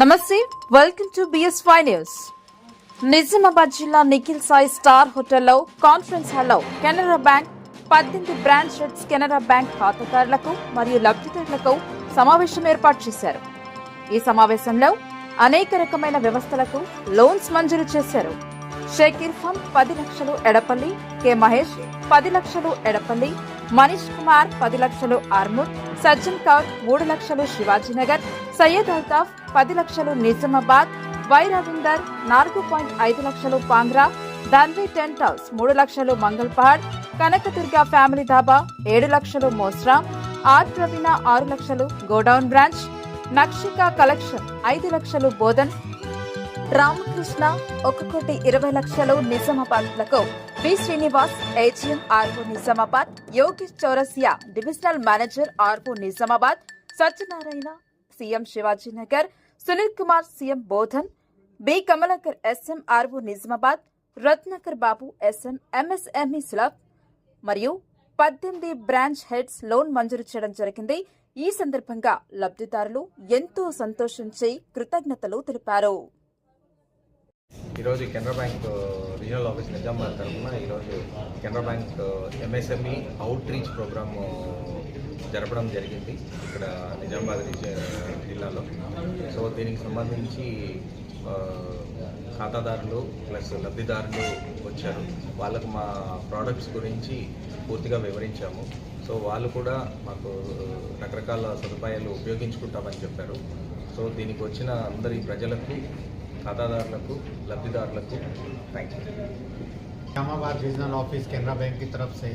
నమస్తే welcome to B S news Nizamabad జిల్లా Nikhil Sai star హోటల్లో కాన్ఫరెన్స్ హాల్లో కెనరా బ్యాంక్ పద్దెనిమిది బ్రాంచ్ హెడ్స్ కెనరా బ్యాంక్ ఖాతాదారులకు మరియు లబ్ధిదారులకు సమావేశం ఏర్పాటు చేశారు. ఈ సమావేశంలో అనేక రకమైన వ్యవస్థలకు లోన్స్ మంజూరు చేశారు. షేక్ ఇర్ఫాన్ పది లక్షలు ఎడపల్లి కె మహేష్ పది లక్షలు ఎడపల్లి మనీష్ కుమార్ పది లక్షలు ఆర్మూర్ సజ్జన్ కౌర్ మూడు లక్షలు శివాజీనగర్ సయ్యద్ అల్తాఫ్ పది లక్షలు నిజామాబాద్ వై రవీందర్ నాలుగు పాయింట్ ఐదు లక్షలు పాంగ్రా ధన్వి టెంట్ హౌస్ మూడు లక్షలు మంగల్పహాడ్ కనకదుర్గ ఫ్యామిలీ ధాబా ఏడు లక్షలు మోస్రా ఆర్ ప్రవీణ ఆరు లక్షలు గోడౌన్ బ్రాంచ్ నక్షిక కలెక్షన్ ఐదు లక్షలు బోధన్ రామకృష్ణ ఒక కోటి ఇరవై లక్షలు నిజామాబాద్లకు. B Srinivas A G M R O Nizamabad Yogesh Chourasia divisional manager R O Nizamabad Satyanarayana C M Shivajinagar Sunil Kumar C M Bodhan B Kamalakar S M R O Nizamabad Ratnakar Babu S M M S M E Sulabh. మరియు పద్దెనిమిది branch heads loan మంజూరు చేయడం జరిగింది. ఈ సందర్భంగా లబ్ధిదారులు ఎంతో సంతోషించి కృతజ్ఞతలు తెలిపారు. ఈరోజు Canara bank regional office Nizamabad తరఫున ఈరోజు Canara bank M S M E outreach program జరపడం జరిగింది. ఇక్కడ నిజామాబాద్ జిల్లాలో. సో దీనికి సంబంధించి ఖాతాదారులు ప్లస్ లబ్ధిదారులు వచ్చారు. వాళ్ళకు మా ప్రోడక్ట్స్ గురించి పూర్తిగా వివరించాము. సో వాళ్ళు కూడా మాకు రకరకాల సదుపాయాలు ఉపయోగించుకుంటామని చెప్పారు. సో దీనికి వచ్చిన అందరి ప్రజలకు ఖాతాదారులకు లబ్ధిదారులకు thank you Islamabad regional office Canara Bank की तरफ से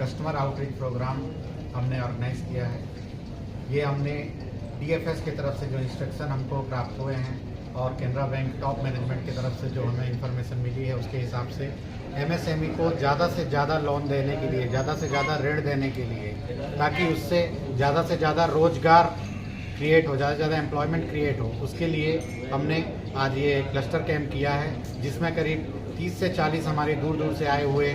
कस्टमर आउटरीच प्रोग्राम हमने ऑर्गेनाइज किया है ये हमने डीएफएस की तरफ से जो इंस्ट्रक्शन हमको प्राप्त हुए हैं और कैनरा बैंक टॉप मैनेजमेंट की तरफ से जो हमें इंफॉर्मेशन मिली है उसके हिसाब से एमएसएमई को ज़्यादा से ज़्यादा लोन देने के लिए ज़्यादा से ज़्यादा ऋण देने के लिए ताकि उससे ज़्यादा से ज़्यादा रोजगार क्रिएट हो ज़्यादा से ज़्यादा एम्प्लॉयमेंट क्रिएट हो उसके लिए हमने आज ये क्लस्टर कैंप किया है जिसमें करीब 30 से 40 हमारे दूर दूर से आए हुए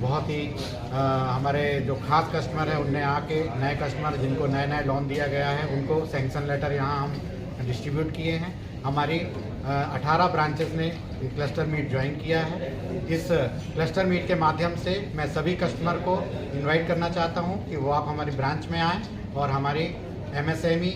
बहुत ही अ, हमारे जो खास कस्टमर है उनने आके नए कस्टमर जिनको नए नए लोन दिया गया है उनको सैंक्शन लेटर यहाँ हम डिस्ट्रीब्यूट किए हैं। हमारी अठारह ब्रांचेस ने क्लस्टर मीट ज्वाइन किया है। इस क्लस्टर मीट के माध्यम से मैं सभी कस्टमर को इनवाइट करना चाहता हूँ कि वो आप हमारी ब्रांच में आएँ और हमारी M S M E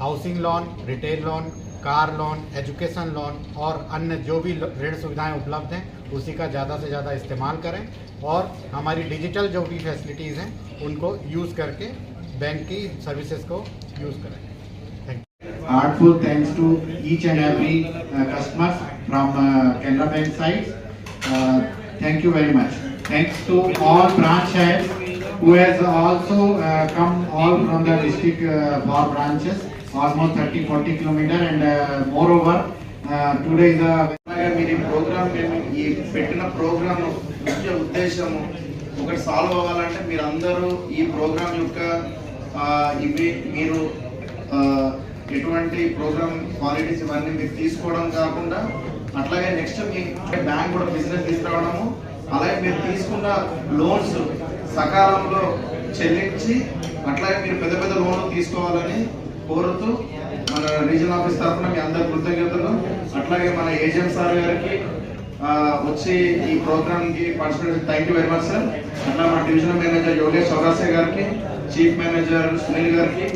housing loan retail loan car loan education loan और अन्य जो भी ऋण सुविधाएँ उपलब्ध हैं उसी का ज़्यादा से ज़्यादा इस्तेमाल करें और हमारी डिजिटल जो भी फैसिलिटीज़ हैं उनको यूज़ करके बैंक की सर्विसेज़ को यूज़ करें heartful thanks to each and every uh, customers from uh, Canara Bank side. Uh, thank you very much. Thanks to all branch heads who has also uh, come all from the district uh, branches, almost 30 40 kilometer and uh, moreover uh, today is a మీరు ఈ programme మేము ఈ పెట్టిన programme ముఖ్య ఉద్దేశము ఒకటి solve అవ్వాలంటే మీరు అందరూ ఈ ప్రోగ్రామ్ యొక్క ఇవి మీరు ఎటువంటి ప్రోగ్రామ్ క్వాలిటీస్ ఇవన్నీ మీరు తీసుకోవడం కాకుండా అట్లాగే నెక్స్ట్ మీ బ్యాంక్ కూడా బిజినెస్ తీసుకురావడము అలాగే మీరు తీసుకున్న లోన్స్ సకాలంలో చెల్లించి అట్లాగే మీరు పెద్ద పెద్ద లోన్లు తీసుకోవాలని కోరుతూ మన రీజనల్ ఆఫీస్ తరఫున మీ అందరి కృతజ్ఞతలు అట్లాగే మన ఏజెంట్ సార్ గారికి వచ్చి ఈ ప్రోగ్రామ్కి participate thank you very much sir అట్లా మన డివిజనల్ మేనేజర్ యోగేష్ చౌరాసే గారికి చీఫ్ మేనేజర్ సునీల్ గారికి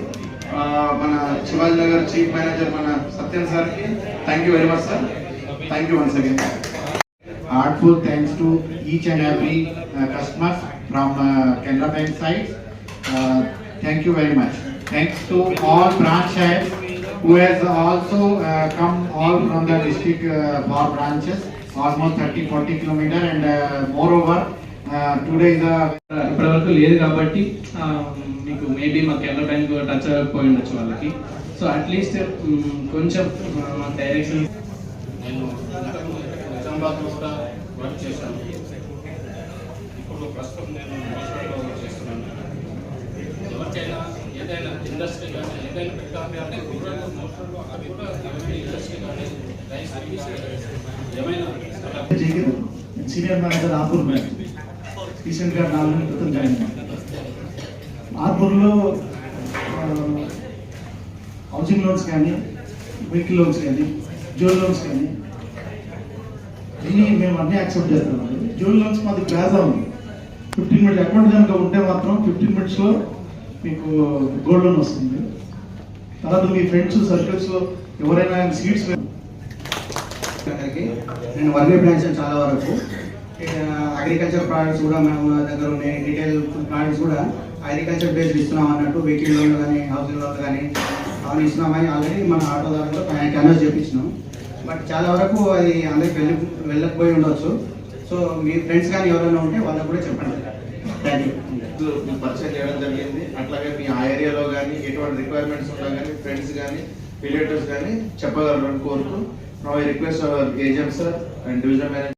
మన శివాజీ నగర్ చీఫ్ మేనేజర్ మన సత్యం సార్కి thank you very much sir thank you once again heartful thanks to each and every uh, customers from uh, Canara Bank side. Uh, thank you very much. Thanks to all branch heads who has also uh, come all from the district uh, for branches, almost 30 40 kilometer and uh, moreover uh, today is a ఇప్పటివరకు లేదు కాబట్టి మీకు maybe మా Canara bank touch అవ్వకపోయి ఉండొచ్చు వాళ్ళకి so at least కొంచెం మా direction నేను నిజామాబాద్లో కూడా వర్క్ చేశాను ఇప్పుడు ప్రస్తుతం నేను చేస్తున్నాను ఎవరికైనా ఏదైనా ఇండస్ట్రీ కానీ ఏదైనా పెట్టాలి అంటే గుర్రాలు మోటార్లు అవి కూడా ఎవరి ఇండస్ట్రీ కానీ రైస్ సర్వీస్ ఏమైనా సీనియర్ మేనేజర్ ఆర్పూర్ బ్యాంక్ రీసెంట్గా నాలుగు నెలల క్రితం జాయిన్ అయ్యాను. ఆర్పూర్లో హౌసింగ్ లోన్స్ కానీ వెహికల్ లోన్స్ కానీ జోన్ లోన్స్ కానీ అన్నీ మేము అన్నీ యాక్సెప్ట్ చేస్తున్నాం. జోన్ లోన్స్ మాది ప్లాజా ఉంది. ఫిఫ్టీన్ మినిట్స్ అకౌంట్ కనుక ఉంటే మాత్రం ఫిఫ్టీన్ మినిట్స్లో మీకు గోల్డ్ లోన్ వస్తుంది. తర్వాత మీ ఫ్రెండ్స్ సర్కిల్స్లో ఎవరైనా సీట్స్ నేను వర్గే ప్లాంట్స్ చాలా వరకు. అగ్రికల్చర్ ప్రోడక్ట్స్ కూడా మేము దగ్గర ఉన్నాయి. రిటైల్ ప్రోడక్ట్స్ కూడా అగ్రికల్చర్ బేస్డ్ ఇస్తున్నాం అన్నట్టు వెహికల్ లోన్ కానీ హౌసింగ్ లోన్ కానీ అవన్నీ ఇస్తున్నామని ఆల్రెడీ మన ఆటోదారులు క్యాన్వాస్ చేపించినాం. బట్ చాలా వరకు అది అందరికి వెళ్ళి వెళ్ళకపోయి ఉండొచ్చు. సో మీ ఫ్రెండ్స్ కానీ ఎవరైనా ఉంటే వాళ్ళకి కూడా చెప్పండి. థ్యాంక్ యూ పరిచయం చేయడం జరిగింది. అట్లాగే మీ ఆ ఏరియాలో కానీ ఎటువంటి రిక్వైర్మెంట్స్ ఉన్నా కానీ ఫ్రెండ్స్ కానీ రిలేటివ్స్ కానీ చెప్పగలరని కోరుతూ నా request our agent sir and division manager